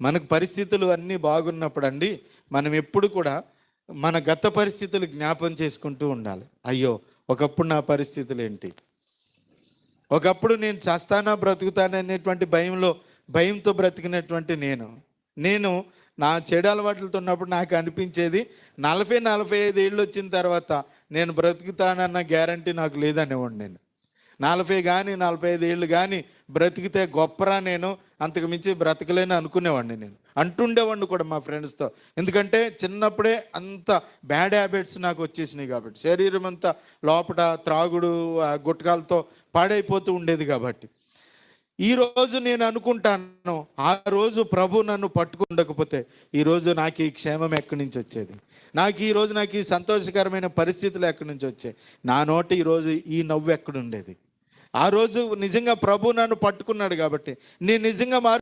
మనకు పరిస్థితులు అన్నీ బాగున్నప్పుడు అండి మనం ఎప్పుడు కూడా మన గత పరిస్థితులు జ్ఞాపం చేసుకుంటూ ఉండాలి. అయ్యో ఒకప్పుడు నా పరిస్థితులు ఏంటి? ఒకప్పుడు నేను చస్తానా బ్రతుకుతాననేటువంటి భయంలో భయంతో బ్రతికినటువంటి నేను. నేను నా చెడు అలవాట్లతో ఉన్నప్పుడు నాకు అనిపించేది నలభై నలభై ఐదు ఏళ్ళు వచ్చిన తర్వాత నేను బ్రతుకుతానన్న గ్యారంటీ నాకు లేదనేవాడు నేను. నలభై కానీ నలభై ఐదు ఏళ్ళు కానీ బ్రతికితే గొప్పరా నేను? అంతకు మించి బ్రతకలేను అనుకునేవాడిని నేను. అంటుండేవాడిని కూడా మా ఫ్రెండ్స్తో. ఎందుకంటే చిన్నప్పుడే అంత బ్యాడ్ హ్యాబిట్స్ నాకు వచ్చేసినాయి కాబట్టి. శరీరం అంతా లోపల త్రాగుడు ఆ గుట్కాలతో పాడైపోతూ ఉండేది కాబట్టి. ఈరోజు నేను అనుకుంటాను ఆ రోజు ప్రభు నన్ను పట్టుకుండకపోతే ఈ రోజు నాకు ఈ క్షేమం ఎక్కడి నుంచి వచ్చేది? నాకు ఈరోజు నాకు ఈ సంతోషకరమైన పరిస్థితులు ఎక్కడి నుంచి వచ్చాయి? నా నోట ఈరోజు ఈ నవ్వు ఎక్కడుండేది? ఆ రోజు నిజంగా ప్రభు నన్ను పట్టుకున్నాడు కాబట్టి. నేను నిజంగా మారు